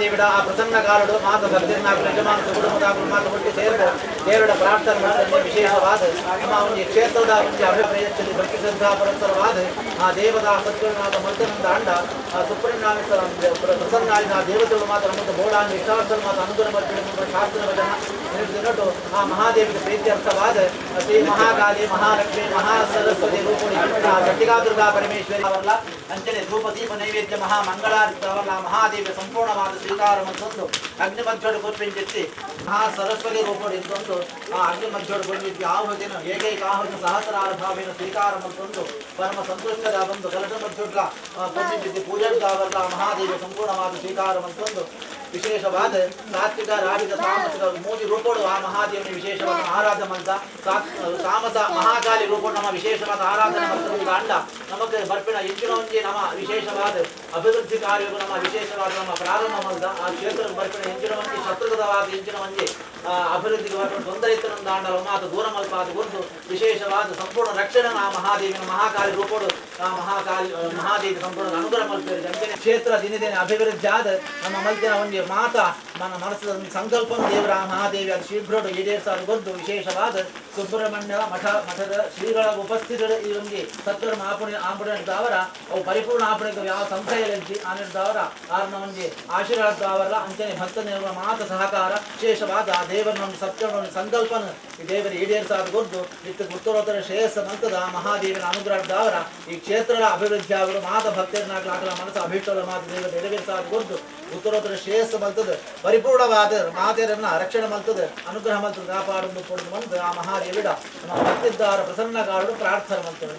ಮಹಾದೇವಿಡ ಆ ಯಜಮಾನ ಸುಗುಡುಮದ ಮಾತು ಹುಟ್ಟಿ ಸೇರಿದ. ದೇವರ ಪ್ರಾರ್ಥನೆ ಮಾಡಿದ ವಿಶೇಷವಾದ. ನಮ್ಮ ಒಂದು ಕ್ಷೇತ್ರದ ಒಂದು ಅಭಿಪ್ರಾಯದಲ್ಲಿ ಭಕ್ತಿ ಶ್ರದ್ಧಾ ಪರಸ್ಪರವಾದ ಆ ದೇವದ ಸತ್ಯನಾದ ಮಂತ್ರನಿಂದ ಅಂಡ, ಆ ಸುಪ್ರೀಂನಾಥ ಪ್ರಸನ್ನಾದ ಆ ದೇವತೆಗಳು ಮಾತ್ರ ಮತ್ತು ಬೋಡಾನ ವಿಶ್ವಾಸರು ಮಾತ್ರ ಅನುಗುಣ ಬರ್ತಿರುವ ಶಾಸ್ತ್ರ ವಚನ. ಆ ಮಹಾದೇವಿಗೆ ಪ್ರೀತ್ಯರ್ಥವಾದ ಶ್ರೀ ಮಹಾಕಾಲಿ, ಮಹಾಲಕ್ಷ್ಮಿ ಮಹಾ ಸರಸ್ವತಿ ರೂಪುಣಿ ಆ ಗಟ್ಟಿಗಾ ಪರಮೇಶ್ವರಿ ಅವರಲ್ಲ ಅಂಚನೆ ಧೂಪ ದೀಪ ನೈವೇದ್ಯ ಮಹಾ ಮಂಗಳಾರ್ಪಿತವಲ್ಲ ಮಹಾದೇವಿಯ ಸಂಪೂರ್ಣವಾದ ಸ್ವೀಕಾರ ಮತ್ತೊಂದು ಅಗ್ನಿ ಮಧ್ಯೋಡು ಕೊಟ್ಟಿಂಚಿತ್ತಿ ಆ ಸರಸ್ವತಿ ರೂಪೋಡು ಇದ್ದೊಂದು ಆ ಅಗ್ನಿ ಮಧ್ಯೋಡು ಕೊಟ್ಟಿದ್ದು ಆಹುತಿನ ಏಕೈಕ ಆಹುತಿ ಸಹಸ್ರಾರ ಭಾವಿನ ಸ್ವೀಕಾರ ಮತ್ತೊಂದು ಪರಮ ಸಂತುಷ್ಟದ ಬಂದು ಕಲಟ ಮಧ್ಯೊಡ್ಲ ಕೊಟ್ಟಿದ್ದು ಪೂಜೆಗಾವಲ್ಲ ಮಹಾದೇವಿ ಸಂಪೂರ್ಣವಾದ ಸ್ವೀಕಾರ ಮತ್ತೊಂದು ವಿಶೇಷವಾದ ಸಾತ್ವಿಕ ರಾಜಿಕ ತಾಮಸಿಕ ಮೂರು ರೂಪಗಳು ಆ ಮಹಾದೇವನ ವಿಶೇಷವಾದ ಆರಾಧನೆ ಅಂತ ತಾಮಸ ಮಹಾಕಾಲಿ ರೂಪಗಳು ನಮ್ಮ ವಿಶೇಷವಾದ ಆರಾಧನೆ ಮಂತ್ರ ಕಾಂಡ. நமக்கு பர்ப்பின எஞ்சினோஞ்சி ನಮ ವಿಶೇಷವಾದ್ ಅಭಿವೃದ್ಧಿ ಕಾರ್ಯವು ನಮ್ಮ ವಿಶೇಷವಾದ ನಮ್ಮ ಪ್ರಾರಂಭ ಮಾಡಿದ ಆ ಕ್ಷೇತ್ರ ಬರ್ಪಿನ ಎಂಚಿನ ಮಂದಿ ಶತ್ರುಗತವಾದ ಎಂಚಿನ ಮಂದಿ ಅಭಿವೃದ್ಧಿಗೆ ಬರ್ಪಿನ ತೊಂದರೆ ಇತ್ತು. ಮಾತು ದೂರ ಮಲ್ಪಾದ ಒಂದು ವಿಶೇಷವಾದ ಸಂಪೂರ್ಣ ರಕ್ಷಣೆ ನಾ ಮಹಾದೇವಿನ ಮಹಾಕಾಲಿ ಆ ನಾ ಮಹಾಕಾಲಿ ಮಹಾದೇವಿ ಸಂಪೂರ್ಣ ಅನುಗ್ರಹ ಮಲ್ಪೇರಿ ಕ್ಷೇತ್ರ ದಿನದಿನ ಅಭಿವೃದ್ಧಿ ಆದ ನಮ್ಮ ಮಧ್ಯ ಒಂದು ಮಾತ ನನ್ನ ಮನಸ್ಸಿನ ಒಂದು ಸಂಕಲ್ಪ ದೇವರ ಮಹಾದೇವಿ ಅದು ಶೀಘ್ರಡು ಈಡೇರಿಸಾರು ಗೊದ್ದು ವಿಶೇಷವಾದ ಸುಬ್ರಹ್ಮಣ್ಯ ಮಠ, ಮಠದ ಶ್ರೀಗಳ ಉಪಸ್ಥಿತರು ಈ ಒಂದು ಸತ್ವರ ಆಪಣೆ ಆಪಣಿದ್ದವರ ಅವು ಪರಿಪೂರ್ಣ ಆಪಣೆ ಯಾವ ಸಂಸ್ಥೆಯಲ್ಲಿ ಆನಿದ್ದವರ ಆರ್ನ ಒಂದು ಆಶೀರ್ವಾದವರಲ್ಲ ಅಂಚನೆ ಭಕ್ತ ನಿರ್ವ ಮಾತ ಸಹಕಾರ, ವಿಶೇಷವಾದ ಆ ದೇವರನ್ನ ಒಂದು ಸತ್ಯನ ಒಂದು ಸಂಕಲ್ಪನ ಈ ದೇವರ ಈಡೇರಿಸಾದ ಗೊತ್ತು ಇತ್ತು ಉತ್ತರೋತ್ತರ ಶ್ರೇಯಸ್ಸ ಮಂತದ ಮಹಾದೇವನ ಅನುಗ್ರಹದವರ ಈ ಕ್ಷೇತ್ರದ ಅಭಿವೃದ್ಧಿ ಅವರು ಮಾತ ಭಕ್ತರನ್ನಾಗಲ ಮನಸ್ಸು ಅಭಿಷ್ಟದ ಮಾತು ದೇವರ ನೆರವೇರಿಸಾದ ಗೊತ್ತು ಉತ್ತರೋತ್ತರ ಶ್ರೇಯಸ್ಸು ಮಲ್ತದ. ಪರಿಪೂರ್ಣವಾದ ಮಾತೆಯರನ್ನ ರಕ್ಷಣೆ ಮಲ್ತದ. ಅನುಗ್ರಹ ಮಲ್ತದ. ಕಾಪಾಡು ಕೊಡುದು ಬಂದು ಆ ಮಹಾದೇವಿಡ. ನಮ್ಮ ಪ್ರಸನ್ನ ಪ್ರಸನ್ನಗಾರರು ಪ್ರಾರ್ಥನೆ ಮಲ್ತದೆ.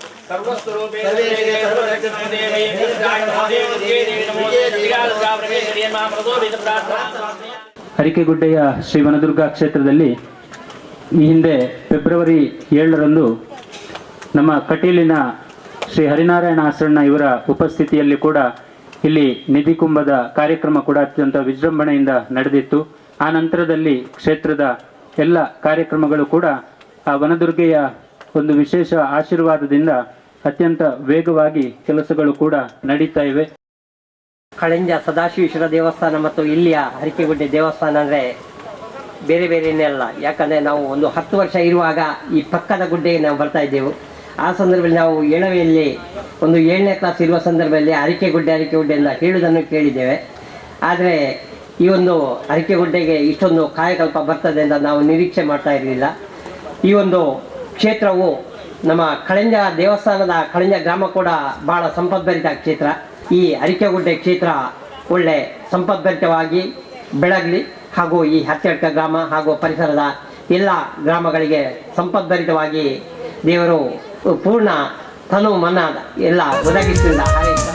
ಹರಿಕೆಗುಡ್ಡೆಯ ಶ್ರೀ ವನದುರ್ಗಾ ಕ್ಷೇತ್ರದಲ್ಲಿ ಈ ಹಿಂದೆ ಫೆಬ್ರವರಿ ಏಳರಂದು ನಮ್ಮ ಕಟೀಲಿನ ಶ್ರೀ ಹರಿನಾರಾಯಣ ಆಸರಣ್ಣ ಇವರ ಉಪಸ್ಥಿತಿಯಲ್ಲಿ ಕೂಡ ಇಲ್ಲಿ ನಿಧಿ ಕುಂಭದ ಕಾರ್ಯಕ್ರಮ ಕೂಡ ಅತ್ಯಂತ ವಿಜೃಂಭಣೆಯಿಂದ ನಡೆದಿತ್ತು. ಆ ನಂತರದಲ್ಲಿ ಕ್ಷೇತ್ರದ ಎಲ್ಲ ಕಾರ್ಯಕ್ರಮಗಳು ಕೂಡ ಆ ವನದುರ್ಗೆಯ ಒಂದು ವಿಶೇಷ ಆಶೀರ್ವಾದದಿಂದ ಅತ್ಯಂತ ವೇಗವಾಗಿ ಕೆಲಸಗಳು ಕೂಡ ನಡೀತಾ ಇವೆ. ಕಳಿಂಜ ಸದಾಶಿವೇಶ್ವರ ದೇವಸ್ಥಾನ ಮತ್ತು ಇಲ್ಲಿಯ ಹರಿಕೆಗುಡ್ಡೆ ದೇವಸ್ಥಾನ ಅಂದರೆ ಬೇರೆ ಬೇರೆನೇ ಅಲ್ಲ. ಯಾಕಂದರೆ ನಾವು ಒಂದು ಹತ್ತು ವರ್ಷ ಇರುವಾಗ ಈ ಪಕ್ಕದ ಗುಡ್ಡೆಗೆ ನಾವು ಬರ್ತಾ ಇದ್ದೆವು. ಆ ಸಂದರ್ಭದಲ್ಲಿ ನಾವು ಎಳವೆಯಲ್ಲಿ ಒಂದು ಏಳನೇ ಕ್ಲಾಸ್ ಇರುವ ಸಂದರ್ಭದಲ್ಲಿ ಅರಿಕೆ ಗುಡ್ಡೆ ಅರಿಕೆ ಗುಡ್ಡೆ ಅಂತ ಹೇಳುವುದನ್ನು ಕೇಳಿದ್ದೇವೆ. ಆದರೆ ಈ ಒಂದು ಅರಿಕೆ ಗುಡ್ಡೆಗೆ ಇಷ್ಟೊಂದು ಕಾಯಕಲ್ಪ ಬರ್ತದೆ ಅಂತ ನಾವು ನಿರೀಕ್ಷೆ ಮಾಡ್ತಾ ಇರಲಿಲ್ಲ. ಈ ಒಂದು ಕ್ಷೇತ್ರವು ನಮ್ಮ ಕಳೆಂಜ ದೇವಸ್ಥಾನದ ಕಳೆಂಜ ಗ್ರಾಮ ಕೂಡ ಬಹಳ ಸಂಪದ್ಭರಿತ ಕ್ಷೇತ್ರ. ಈ ಅರಿಕೆಗುಡ್ಡೆ ಕ್ಷೇತ್ರ ಒಳ್ಳೆ ಸಂಪದ್ಭರಿತವಾಗಿ ಬೆಳಗಲಿ ಹಾಗೂ ಈ ಹತ್ತಡ್ಕ ಗ್ರಾಮ ಹಾಗೂ ಪರಿಸರದ ಎಲ್ಲ ಗ್ರಾಮಗಳಿಗೆ ಸಂಪದ್ಭರಿತವಾಗಿ ದೇವರು ಪೂರ್ಣ ತನು ಮನ ಎಲ್ಲ ಒದಗಿಸಿದ ಹಾರೈಸ್ತಾ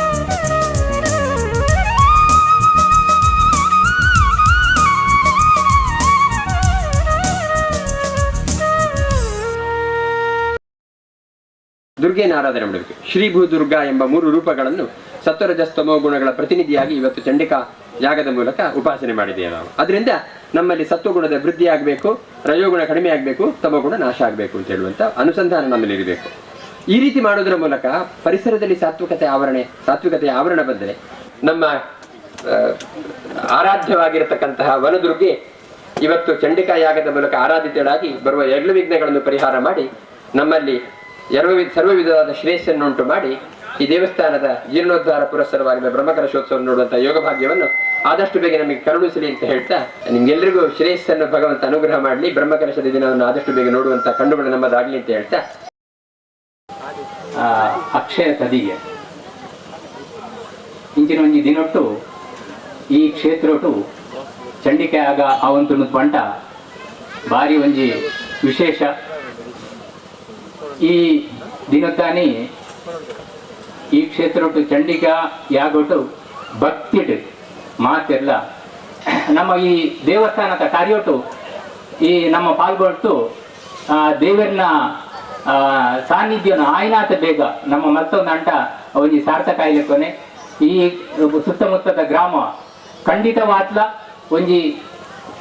ದುರ್ಗೆನ ಆರಾಧನೆ ಮಾಡಬೇಕು ಶ್ರೀ ಭೂದುರ್ಗ ಎಂಬ ಮೂರು ರೂಪಗಳನ್ನು ಸತ್ವರಜಸ್ತಮೋ ಗುಣಗಳ ಪ್ರತಿನಿಧಿಯಾಗಿ ಇವತ್ತು ಚಂಡಿಕಾ ಯಾಗದ ಮೂಲಕ ಉಪಾಸನೆ ಮಾಡಿದ್ದೇವೆ ನಾವು. ಅದರಿಂದ ನಮ್ಮಲ್ಲಿ ಸತ್ವಗುಣದ ವೃದ್ಧಿ ಆಗಬೇಕು ರಜೋಗುಣ ಕಡಿಮೆ ಆಗಬೇಕು, ತಮಗುಣ ನಾಶ ಆಗಬೇಕು ಅಂತ ಹೇಳುವಂತ ಅನುಸಂಧಾನ ನಮ್ಮಲ್ಲಿ ಇರಬೇಕು. ಈ ರೀತಿ ಮಾಡೋದರ ಮೂಲಕ ಪರಿಸರದಲ್ಲಿ ಸಾತ್ವಿಕತೆ ಆವರಣೆ, ಸಾತ್ವಿಕತೆಯ ಆವರಣ ಬಂದರೆ ನಮ್ಮ ಆರಾಧ್ಯವಾಗಿರತಕ್ಕಂತಹ ವನದುರ್ಗೆ ಇವತ್ತು ಚಂಡಿಕಾ ಯಾಗದ ಮೂಲಕ ಆರಾಧಿತಳಾಗಿ ಬರುವ ಎಲ್ಲ ವಿಘ್ನಗಳನ್ನು ಪರಿಹಾರ ಮಾಡಿ ನಮ್ಮಲ್ಲಿ ಎರಡು ಸರ್ವ ವಿಧವಾದ ಶ್ರೇಯಸ್ಸನ್ನುಂಟು ಮಾಡಿ ಈ ದೇವಸ್ಥಾನದ ಜೀರ್ಣೋದ್ಧಾರ ಪುರಸ್ಸರವಾಗಿರುವ ಬ್ರಹ್ಮಕಲಶೋತ್ಸವ ನೋಡುವಂತಹ ಯೋಗ ಭಾಗ್ಯವನ್ನು ಆದಷ್ಟು ಬೇಗ ನಮಗೆ ಕರುಣಿಸಲಿ ಅಂತ ಹೇಳ್ತಾ ನಿಮ್ಗೆಲ್ಲರಿಗೂ ಶ್ರೇಯಸ್ಸನ್ನು ಭಗವಂತ ಅನುಗ್ರಹ ಮಾಡಲಿ. ಬ್ರಹ್ಮಕಲಶದ ದಿನವನ್ನು ಆದಷ್ಟು ಬೇಗ ನೋಡುವಂತ ಕಣ್ಣುಗಳು ನಮ್ಮದಾಗಲಿ ಅಂತ ಹೇಳ್ತಾ. ಅಕ್ಷಯ ತದಿಗೆ ಇಂಚಿನ ಒಂಜಿ ದಿನೊಟ್ಟು ಈ ಕ್ಷೇತ್ರಟು ಚಂಡಿಕೆ ಆಗ ಅವಂತುನು ಪಂಟ ಭಾರಿ ಒಂಜಿ ವಿಶೇಷ. ಈ ದಿನತ್ತಾನಿ ಈ ಕ್ಷೇತ್ರಟು ಚಂಡಿಕಾ, ಯಾಗೊಟ್ಟು ಭಕ್ತಿಡು ಮಾತೆಲ್ಲ. ನಮ್ಮ ಈ ದೇವಸ್ಥಾನದ ಕಾರ್ಯೋಟು ಈ ನಮ್ಮ ಪಾಲ್ಗೊಟ್ಟು ದೇವರನ್ನ ಸಾನ್ನಿಧ್ಯನ ಆಯ್ನಾತ ಬೇಗ, ನಮ್ಮ ಮತ್ತೊಂದು ಅಂಟ ಒಂಜಿ ಸಾರ್ಥಕ ಆಯ್ಲಿಕೊನೆ ಈ ಸುತ್ತಮುತ್ತದ ಗ್ರಾಮ ಖಂಡಿತವಾತ್ಲ ಒಂಜಿ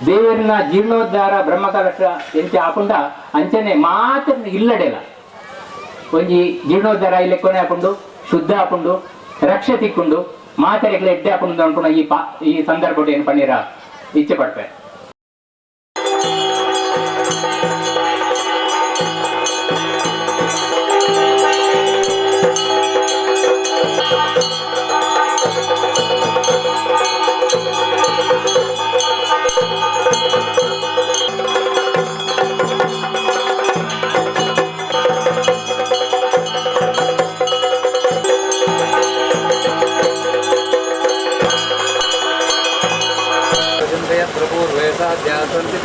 ದೇವರಿನ ಜೀರ್ಣೋದ್ಧಾರ ಬ್ರಹ್ಮಕಲಶ ಎಂತೆ ಹಾಕೊಂಡ, ಅಂಚನೆ ಮಾತ್ರ ಇಲ್ಲಡೆಲ್ಲ ಒಂಜಿ ಜೀರ್ಣೋದ್ಧಾರ ಆಯ್ಲಿಕೊನೆ ಹಾಕೊಂಡು. ಶುದ್ಧ ಹಾಕೊಂಡು ರಕ್ಷೆ ತಿಕ್ಕೊಂಡು ಮಾತೆರೆಗ್ಲ ಎಡ್ಡೆ ಹಾಕೊಂಡು ಈ ಪಾ ಈ ಸಂದರ್ಭ ಏನು ಪನ್ನೀರ?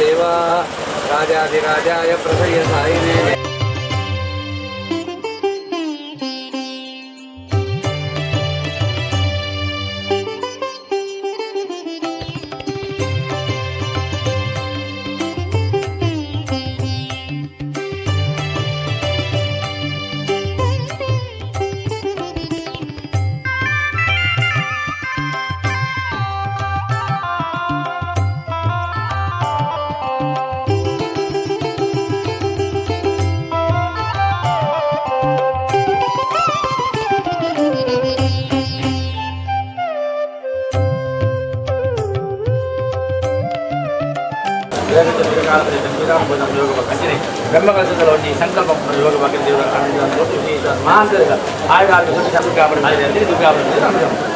देवाः। राजाधिराजाय प्रसयसायिने ಬ್ರಹ್ಮಕಲಶದಲ್ಲಿ ಒಂದು ಸಂಕಲ್ಪ ಯೋಗ ಬಗ್ಗೆ ದೇವರ ಮಹಾಂತರ ಆಯುಧ ಸಂಕಲ್ಪ ಮಾಡಿದೆ ಅಂತ ದುರ್ಗಾಪುರ